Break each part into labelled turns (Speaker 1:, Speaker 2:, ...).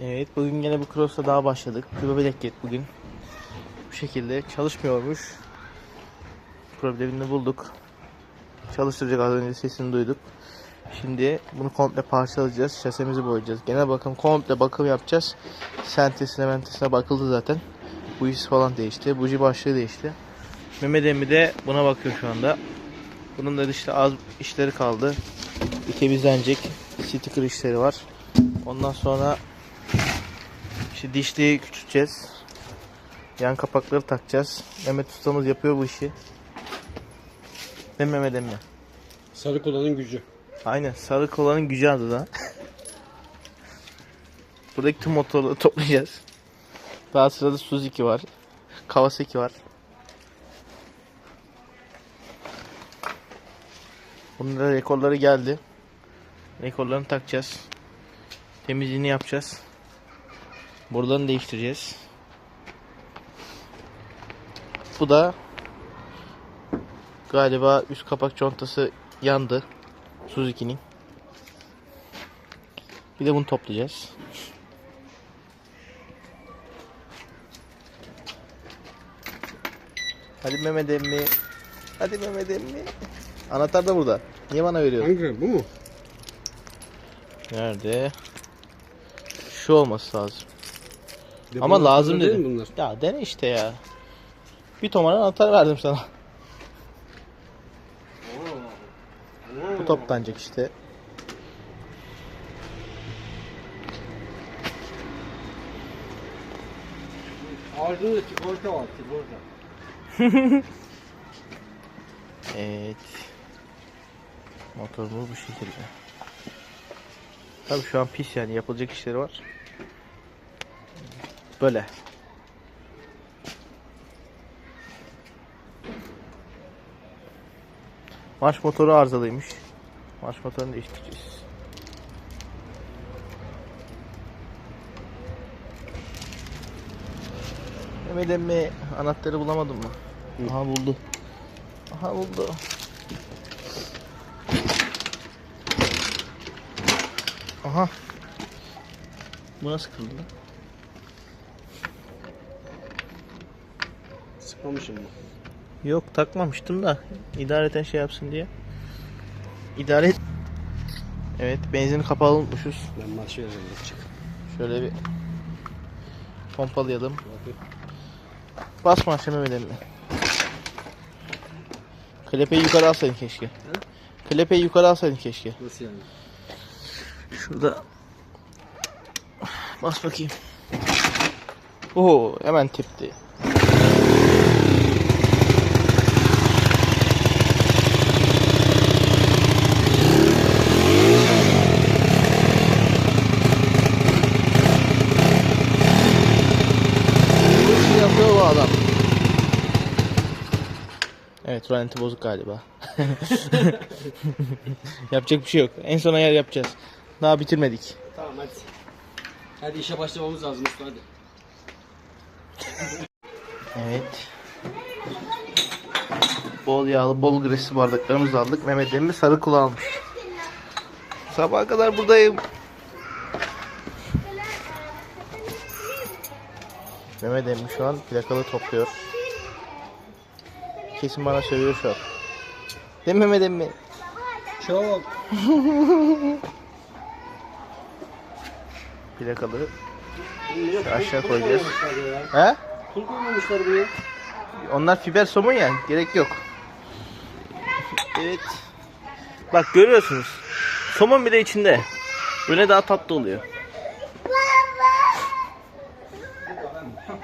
Speaker 1: Evet bugün yine bu cross'a daha başladık. Küba bilek bugün. Bu şekilde çalışmıyormuş. Problemini bulduk. Çalıştıracak az önce sesini duyduk. Şimdi bunu komple parçalayacağız. Şasemizi boyayacağız. Genel bakım komple bakım yapacağız. Sentesine mentesine bakıldı zaten. Bu his falan değişti. Buji başlığı değişti. Mehmet Emmi de buna bakıyor şu anda. Bunun da işte az işleri kaldı. Bir temizlenecek. Sticker işleri var. Ondan sonra işte dişliği küçülteceğiz. Yan kapakları takacağız. Mehmet ustamız yapıyor bu işi. Ve Mehmet emmi.
Speaker 2: Sarı kolanın gücü.
Speaker 1: Aynen sarı kolanın gücü adı da. Buradaki tüm motorları toplayacağız. Daha sırada Suzuki var. Kawasaki var. Bunların rekorları geldi. Rekorlarını takacağız. Temizliğini yapacağız. Buradan değiştireceğiz. Bu da galiba üst kapak contası yandı. Suzuki'nin. Bir de bunu toplayacağız. Hadi Mehmet emmi. Hadi Mehmet emmi. Anahtar da burada. Niye bana veriyorsun?
Speaker 2: Hangi bu mu?
Speaker 1: Nerede? Şu olması lazım.
Speaker 2: Depo
Speaker 1: Ama lazım dedim.
Speaker 2: bunlar?
Speaker 1: Ya dene işte ya. Bir tomara anahtar verdim sana. Bu toplanacak işte.
Speaker 2: Ardında sigorta var sigorta.
Speaker 1: Evet. Motorumuz bu şekilde. Tabii şu an pis yani yapılacak işleri var. Böyle. Marş motoru arızalıymış. Marş motorunu değiştireceğiz. Mehmet emmi anahtarı bulamadın mı? Aha buldu. Aha buldu. Aha. Bu nasıl kırıldı? lan?
Speaker 2: Sıkmamışım mı?
Speaker 1: Yok takmamıştım da idareten şey yapsın diye. İdare et. Evet benzini kapalı unutmuşuz.
Speaker 2: Ben marşı yazarım çık.
Speaker 1: Şöyle bir pompalayalım. Bas marşa Mehmet emmi. Klepeyi yukarı alsaydın keşke. Klepeyi yukarı alsaydın keşke.
Speaker 2: Nasıl yani?
Speaker 1: Şurada bas bakayım. Oo hemen tepti. Bu işi yapıyor bu adam. Rölanti bozuk galiba. Yapacak bir şey yok. En son ayar yapacağız. Daha bitirmedik.
Speaker 2: Tamam hadi. Hadi işe başlamamız lazım usta hadi.
Speaker 1: Evet. Bol yağlı, bol gresli bardaklarımızı aldık. Mehmet Emmi sarı kula almış. Sabaha kadar buradayım. Mehmet Emmi şu an plakalı topluyor. Kesin bana söylüyor şu an. Değil mi Mehmet Emmi?
Speaker 2: Çok.
Speaker 1: Plakalı. aşağı koyacağız.
Speaker 2: Ya.
Speaker 1: He?
Speaker 2: Pul koymamışlar buraya.
Speaker 1: Onlar fiber somun ya. Gerek yok. Evet. Bak görüyorsunuz. Somon bile içinde. Böyle daha tatlı oluyor. Evet.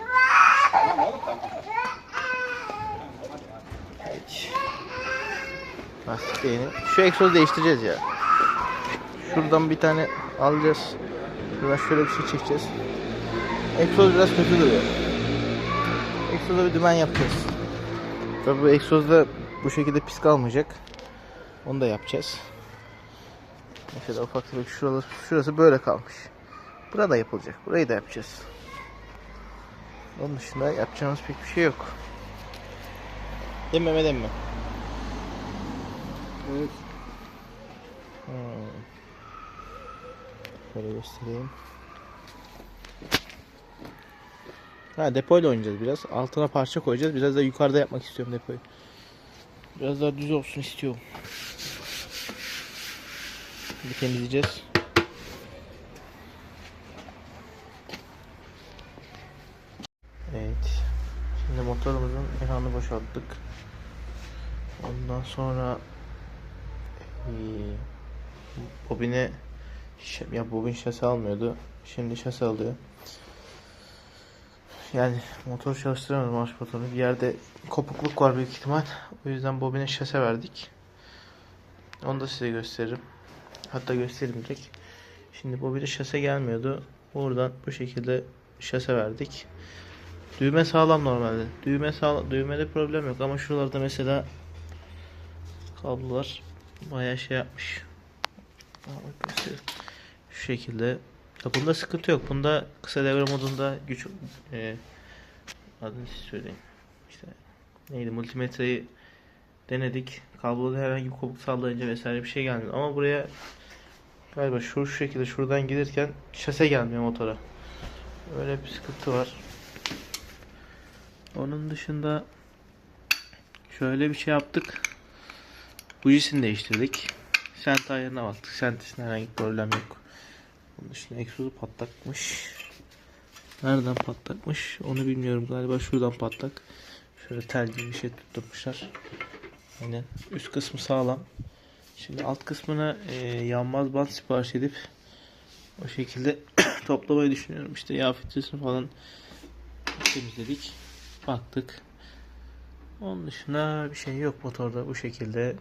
Speaker 1: Lastik değini. Şu egzozu değiştireceğiz ya. Şuradan bir tane alacağız. Şuradan şöyle bir şey çekeceğiz. Egzoz biraz kötü duruyor. Egzoza bir dümen yapacağız. Tabii bu egzozda bu şekilde pis kalmayacak. Onu da yapacağız. Mesela ufak tefek şurası, şurası böyle kalmış. Burada yapılacak. Burayı da yapacağız. Onun dışında yapacağımız pek bir şey yok. Değil mi?
Speaker 2: Evet.
Speaker 1: Hmm. Şöyle göstereyim. Ha depoyla oynayacağız biraz. Altına parça koyacağız. Biraz da yukarıda yapmak istiyorum depoyu. Biraz daha düz olsun istiyorum. Bir temizleyeceğiz. Evet. Şimdi motorumuzun yağını boşalttık. Ondan sonra bobine şa- ya bobin şase almıyordu. Şimdi şase alıyor. Yani motor çalıştıramıyorum marş motorunu. Bir yerde kopukluk var büyük ihtimal. O yüzden bobine şase verdik. Onu da size gösteririm. Hatta göstereyim direkt. Şimdi bobine şase gelmiyordu. Buradan bu şekilde şase verdik. Düğme sağlam normalde. Düğme sağlam, düğmede problem yok ama şuralarda mesela kablolar bayağı şey yapmış. Şu şekilde. Ya bunda sıkıntı yok. Bunda kısa devre modunda güç e, adını size söyleyeyim. İşte neydi multimetreyi denedik. Kabloda herhangi bir kopuk sallayınca vesaire bir şey gelmiyor. Ama buraya galiba şu, şu şekilde şuradan gelirken şase gelmiyor motora. Öyle bir sıkıntı var. Onun dışında şöyle bir şey yaptık. Bujisini değiştirdik. Sent ayarına baktık. Sentisinde herhangi bir problem yok. Onun dışında egzozu patlakmış. Nereden patlakmış onu bilmiyorum. Galiba şuradan patlak. Şöyle tel gibi bir şey tutturmuşlar. Aynen. Üst kısmı sağlam. Şimdi alt kısmına e, yanmaz bant sipariş edip o şekilde toplamayı düşünüyorum. İşte yağ filtresini falan temizledik. Baktık. Onun dışında bir şey yok motorda bu şekilde.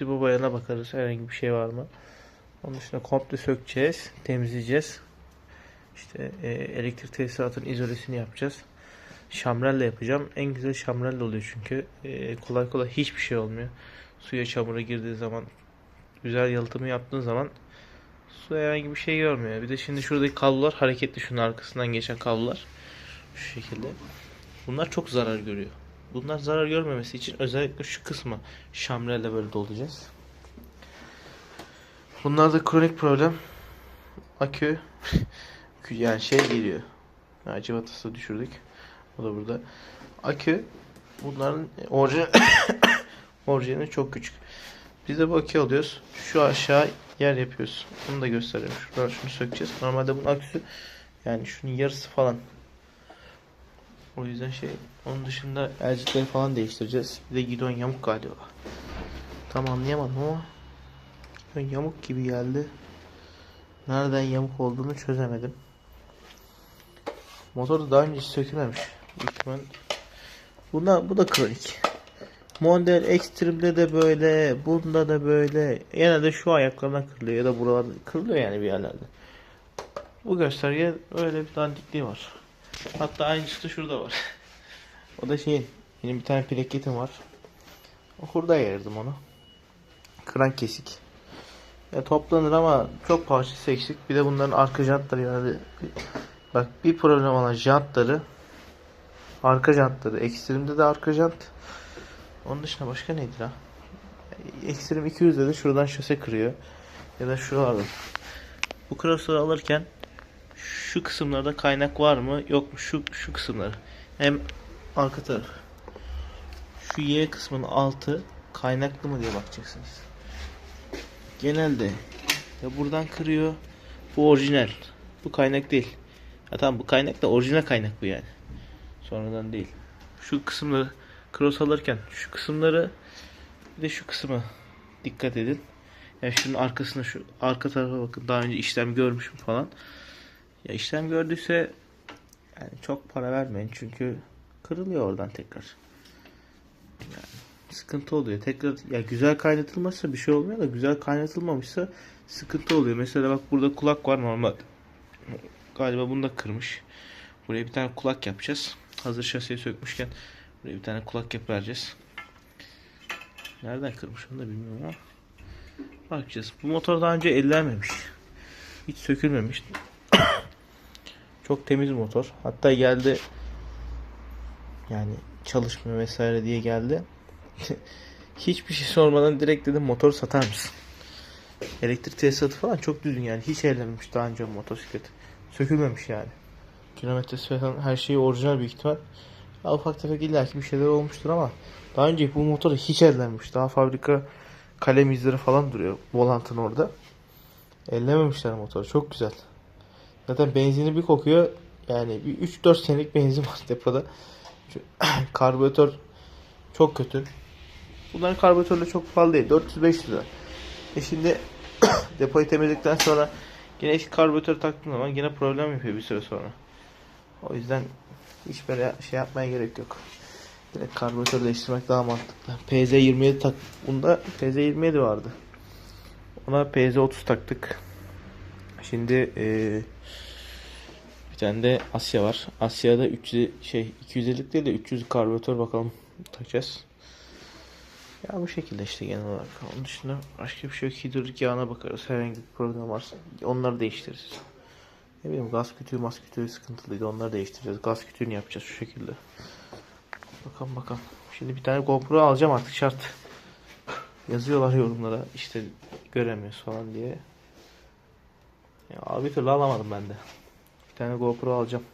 Speaker 1: Bu bayana bakarız herhangi bir şey var mı. Onun dışında komple sökeceğiz, temizleyeceğiz. İşte e, elektrik tesisatının izolesini yapacağız. Şamrelle yapacağım. En güzel şamrelle oluyor çünkü. E, kolay kolay hiçbir şey olmuyor. Suya çamura girdiği zaman güzel yalıtımı yaptığın zaman su herhangi bir şey görmüyor. Bir de şimdi şuradaki kablolar hareketli şunun arkasından geçen kablolar. Şu şekilde. Bunlar çok zarar görüyor. Bunlar zarar görmemesi için özellikle şu kısmı şamrelle böyle dolduracağız. Bunlarda kronik problem. Akü yani şey geliyor. Ha, civatası düşürdük. O da burada. Akü bunların orijinal orijinali çok küçük. Biz de bu akü alıyoruz. Şu aşağı yer yapıyoruz. Onu da göstereyim. Şuradan şunu sökeceğiz. Normalde bunun aküsü yani şunun yarısı falan. O yüzden şey onun dışında elcikleri falan değiştireceğiz. Bir de gidon yamuk galiba. Tam anlayamadım ama gidon yamuk gibi geldi. Nereden yamuk olduğunu çözemedim. Motor da daha önce hiç sökülmemiş. İhtimal. Buna, bu da kronik. Model Extreme'de de böyle, bunda da böyle. Genelde şu ayaklarına kırılıyor ya da buralarda kırılıyor yani bir yerlerde. Bu gösterge öyle bir dandikliği var. Hatta aynısı da şurada var. o da şeyin, benim bir tane plaketim var. O hurda ayırdım onu. Krank kesik. Ya toplanır ama çok parçası eksik. Bir de bunların arka jantları yani. Bak bir problem olan jantları arka jantları. Ekstremde de arka jant. Onun dışında başka neydi la? Ekstrem 200'de de şuradan şase kırıyor. Ya da şuralarda. Bu cross'ları alırken şu kısımlarda kaynak var mı? Yok mu? Şu şu kısımları. Hem arka taraf. Şu Y kısmının altı kaynaklı mı diye bakacaksınız. Genelde ya buradan kırıyor bu orijinal. Bu kaynak değil. Ha tamam bu kaynak da orijinal kaynak bu yani. Sonradan değil. Şu kısımları cross alırken şu kısımları bir de şu kısmı dikkat edin. Yani şunun arkasına şu arka tarafa bakın. Daha önce işlem görmüşüm falan ya işlem gördüyse yani çok para vermeyin çünkü kırılıyor oradan tekrar. Yani sıkıntı oluyor. Tekrar ya güzel kaynatılmazsa bir şey olmuyor da güzel kaynatılmamışsa sıkıntı oluyor. Mesela bak burada kulak var normal. Galiba bunu da kırmış. Buraya bir tane kulak yapacağız. Hazır şasiye sökmüşken buraya bir tane kulak yapacağız. Nereden kırmış onu da bilmiyorum ama. Bakacağız. Bu motor daha önce ellenmemiş. Hiç sökülmemiş. Çok temiz motor. Hatta geldi yani çalışmıyor vesaire diye geldi. Hiçbir şey sormadan direkt dedim motor satar mısın? Elektrik tesisatı falan çok düzgün yani. Hiç ellememiş daha önce motosiklet. Sökülmemiş yani. kilometresi falan her şeyi orijinal büyük ihtimal. Ya ufak tefek illaki bir şeyler olmuştur ama daha önce bu motor hiç ellenmiş. Daha fabrika kalem izleri falan duruyor volantın orada. Ellememişler motoru. Çok güzel. Zaten benzini bir kokuyor. Yani bir 3-4 senelik benzin var depoda. Karbüratör çok kötü. Bunların karbüratörleri çok pahalı değil. 405 lira. E şimdi depoyu temizledikten sonra yine eski karbüratör taktığın zaman yine problem yapıyor bir süre sonra. O yüzden hiç böyle şey yapmaya gerek yok. Direkt karbüratör değiştirmek daha mantıklı. PZ27 tak. Bunda PZ27 vardı. Ona PZ30 taktık. Şimdi eee bir tane de Asya var. Asya'da 300 şey 250'lik değil de 300 karbüratör bakalım takacağız. Ya bu şekilde işte genel olarak. Onun dışında başka bir şey yok. Hidrolik yağına bakarız. Herhangi bir problem varsa onları değiştiririz. Ne bileyim gaz kütüğü, mas kütüğü sıkıntılıydı. Onları değiştireceğiz. Gaz kütüğünü yapacağız şu şekilde. Bakalım bakalım. Şimdi bir tane GoPro alacağım artık şart. Yazıyorlar yorumlara işte göremiyoruz falan diye. Ya bir türlü alamadım ben de. Bir tane GoPro alacağım.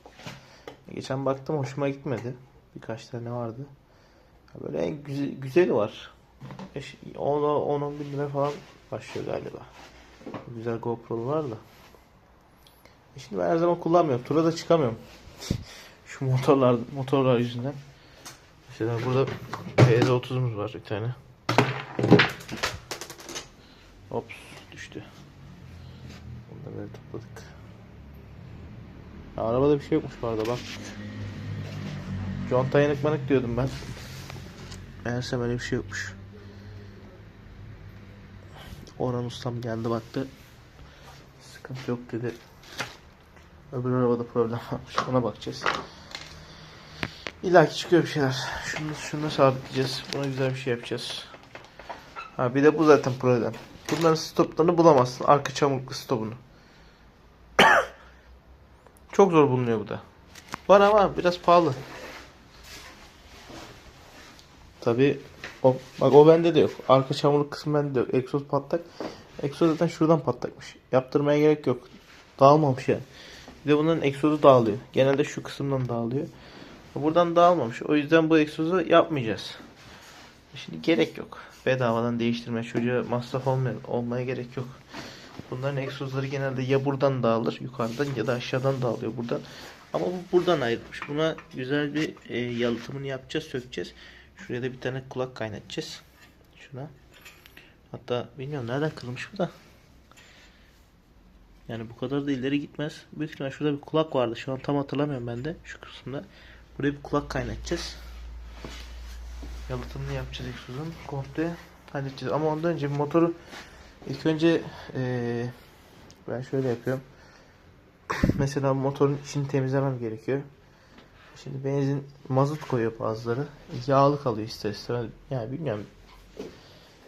Speaker 1: Geçen baktım hoşuma gitmedi. Birkaç tane vardı. Böyle en güzel, güzeli var. 10-10 bin lira falan başlıyor galiba. Güzel GoPro'lar da. E Şimdi ben her zaman kullanmıyorum. Tura da çıkamıyorum. Şu motorlar motorlar yüzünden. Mesela burada PZ30'umuz var bir tane. Ops. Böyle topladık. Ya, arabada bir şey yokmuş bu arada bak. Conta yanıkmanık diyordum ben. Meğerse böyle bir şey yokmuş. Orhan ustam geldi baktı. Sıkıntı yok dedi. Öbür arabada problem varmış. Ona bakacağız. İlla ki çıkıyor bir şeyler. Şunu, şunu sabitleyeceğiz. Buna güzel bir şey yapacağız. Ha bir de bu zaten problem. Bunların stoplarını bulamazsın. Arka çamurluklu stopunu. Çok zor bulunuyor bu da. Var ama biraz pahalı. Tabi o, bak o bende de yok. Arka çamurluk kısmı bende de yok. Egzoz patlak. Egzoz zaten şuradan patlakmış. Yaptırmaya gerek yok. Dağılmamış yani. Bir de bunların egzozu dağılıyor. Genelde şu kısımdan dağılıyor. Buradan dağılmamış. O yüzden bu egzozu yapmayacağız. Şimdi gerek yok. Bedavadan değiştirme çocuğa masraf olmaya, olmaya gerek yok. Bunların egzozları genelde ya buradan dağılır yukarıdan ya da aşağıdan dağılıyor buradan. Ama bu buradan ayrılmış. Buna güzel bir e, yalıtımını yapacağız, sökeceğiz. Şuraya da bir tane kulak kaynatacağız. Şuna. Hatta bilmiyorum nereden kırılmış bu da. Yani bu kadar da ileri gitmez. Büyük ihtimalle şurada bir kulak vardı. Şu an tam hatırlamıyorum ben de şu kısımda. Buraya bir kulak kaynatacağız. Yalıtımını yapacağız egzozun. Komple halledeceğiz. Ama ondan önce motoru ilk önce eee, ben şöyle yapıyorum. Mesela motorun içini temizlemem gerekiyor. Şimdi benzin mazot koyuyor bazıları. Yağlı kalıyor ister istemez. Yani bilmiyorum.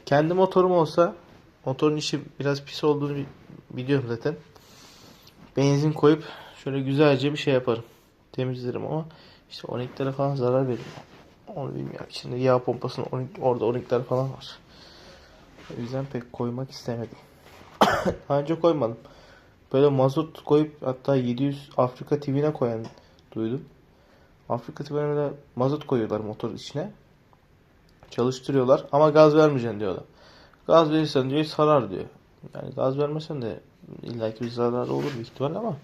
Speaker 1: Kendi motorum olsa motorun içi biraz pis olduğunu bi- biliyorum zaten. Benzin koyup şöyle güzelce bir şey yaparım. Temizlerim ama işte oniklere falan zarar veriyor. Onu bilmiyorum. Şimdi yağ pompasının orada onikler falan var. O yüzden pek koymak istemedim. Daha koymadım. Böyle mazot koyup hatta 700 Afrika TV'ne koyan duydum. Afrika TV'ne de mazot koyuyorlar motor içine. Çalıştırıyorlar ama gaz vermeyeceksin diyorlar. Gaz verirsen diyor sarar diyor. Yani gaz vermesen de illaki bir zararı olur büyük ihtimal ama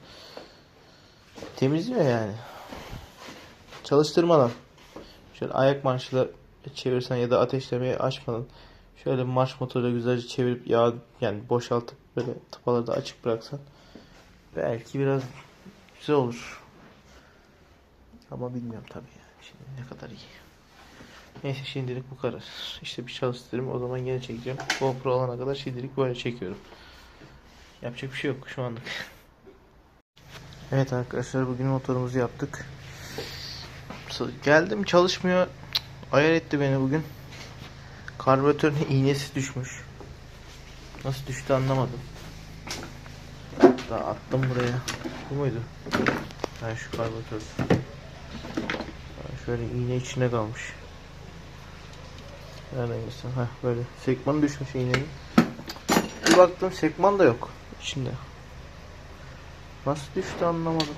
Speaker 1: temizliyor yani. Çalıştırmadan. Şöyle ayak marşıyla çevirsen ya da ateşlemeyi açmadan şöyle marş motoruyla güzelce çevirip yağ yani boşaltıp böyle tıpaları da açık bıraksan belki biraz güzel olur. Ama bilmiyorum tabii yani. Şimdi ne kadar iyi. Neyse şimdilik bu kadar. İşte bir çalıştırayım o zaman gene çekeceğim. GoPro alana kadar şimdilik böyle çekiyorum. Yapacak bir şey yok şu anlık. Evet arkadaşlar bugün motorumuzu yaptık. Geldim çalışmıyor. Ayar etti beni bugün. Karbüratörün iğnesi düşmüş. Nasıl düştü anlamadım. Daha attım buraya. Bu muydu? Ha şu karbüratör. Şöyle iğne içine kalmış. Nereden gitsin? Ha böyle. Sekman düşmüş iğnenin. Bir baktım sekman da yok içinde. Nasıl düştü anlamadım.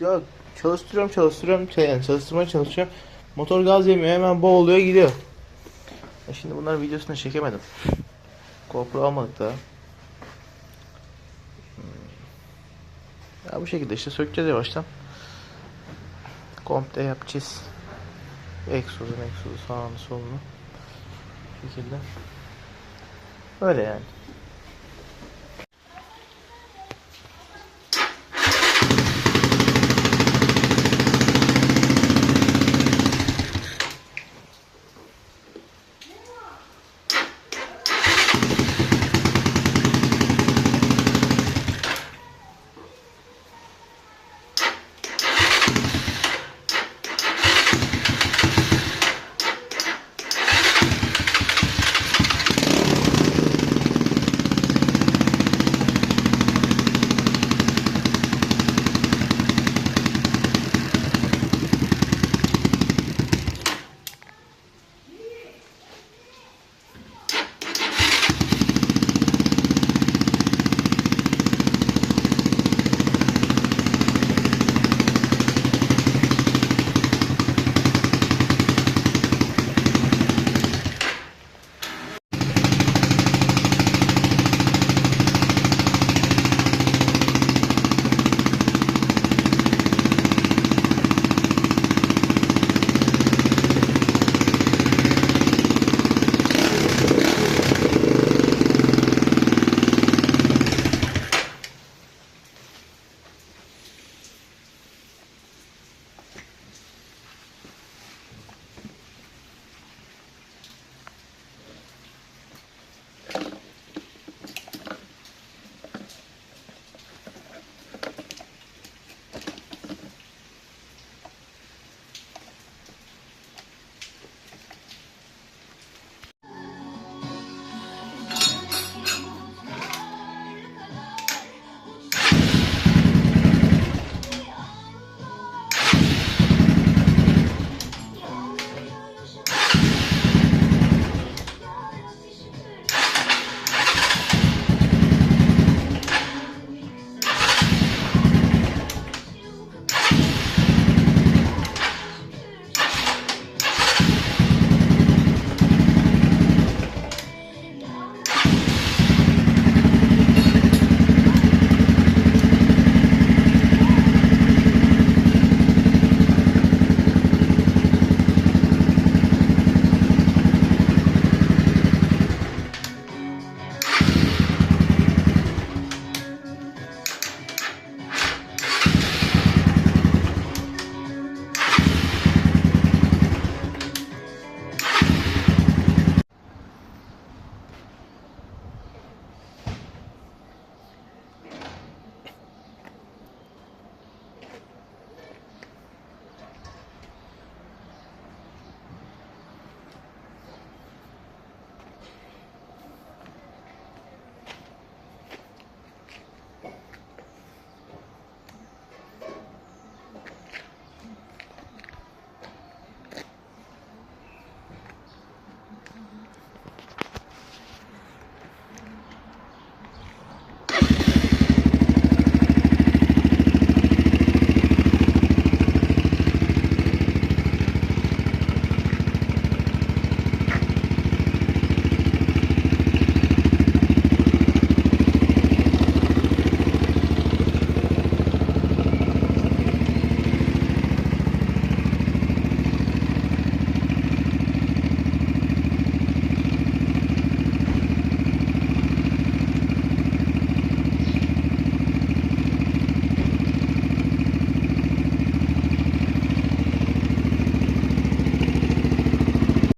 Speaker 1: Ya çalıştırıyorum çalıştırıyorum şey yani çalıştırmaya çalışıyorum. Motor gaz yemiyor hemen boğuluyor gidiyor. E şimdi bunların videosunu çekemedim. GoPro almadık daha. Hmm. Ya bu şekilde işte sökeceğiz yavaştan. Komple yapacağız. Egzozu, egzozu sağını solunu. Bu şekilde. Öyle yani.